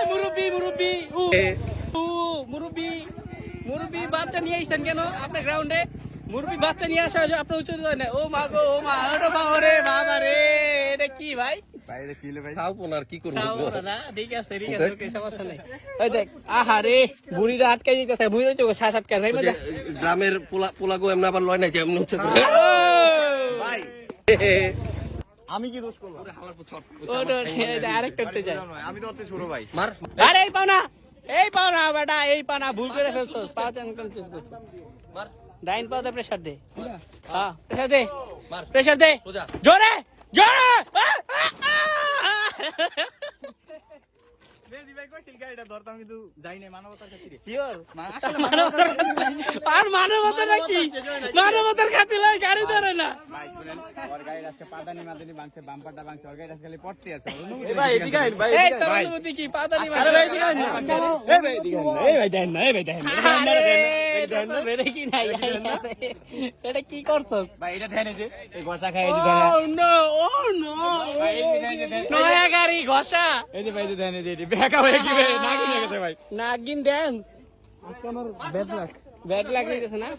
মুরব্বি উ উ মুরব্বি মুরব্বি বাচ্চা নিয়ে আইছেন কেন আপনার গ্রাউন্ডে মুরব্বি বাচ্চা নিয়ে আসা হয়েছে আপনার উচিত হয় না ও মা গো ও মা ওটা মা ওরে বাবা রে এটা কি ভাই? বাইরে কি হলো ভাই? তাও পোনার কি করব? তাও ওরা না, ঠিক আছে ঠিক আছে ওকে। সমস্যা নাই। ওই দেখ আহা রে বুড়িটা আটকে যেতেছে বুড়ি হচ্ছে শ্বাস আটকে ভাই ওই যে গ্রামের পোলা পোলাগো এমনি আবার লয় নাই কেমন হচ্ছে আমি কি দোষ করলাম? হালার পর ছট। ওটা করতে যায়। আমি তো অত ছোট ভাই। মার। আরে এই পাও না এই পাও না বেটা এই পাও না ভুল করে ফেলছস। পাঁচ আনকনসিয়াস করছস মার। ডাইন পাওতে প্রেসার দে। হ্যাঁ প্রেসার দে। মার। প্রেসার দে। জোরে জোরে! আর মানবতা নাকি মানবতার খাতির গাড়ি ধরে না। ভাই ওর গাড়ির আজকে পাদানি মাদানি ভাঙছে বাম্পারটা ভাঙছে ওর গাড়িটা খালি পড়তে আছে ভাই এদিকে আইন ভাই এই তোর অনুমতি কি? পাতানি আরে ভাই এদিকে আইন এই ভাই এদিকে আইন এই ভাই দেন না এই ভাই দেন না। বেরে কি? নাই এটা কি করছস? ভাই এটা ধ্যানে যে। এই গসা খাই ভাই, এই যে, ঘষা? এই যে ভাই যে ধ্যানে যে বেকা হয়ে কি ভাই নাকি গেছে ভাই। নাগিন ড্যান্স আজকে আমার ব্যাড লাক ব্যাড লাগ না?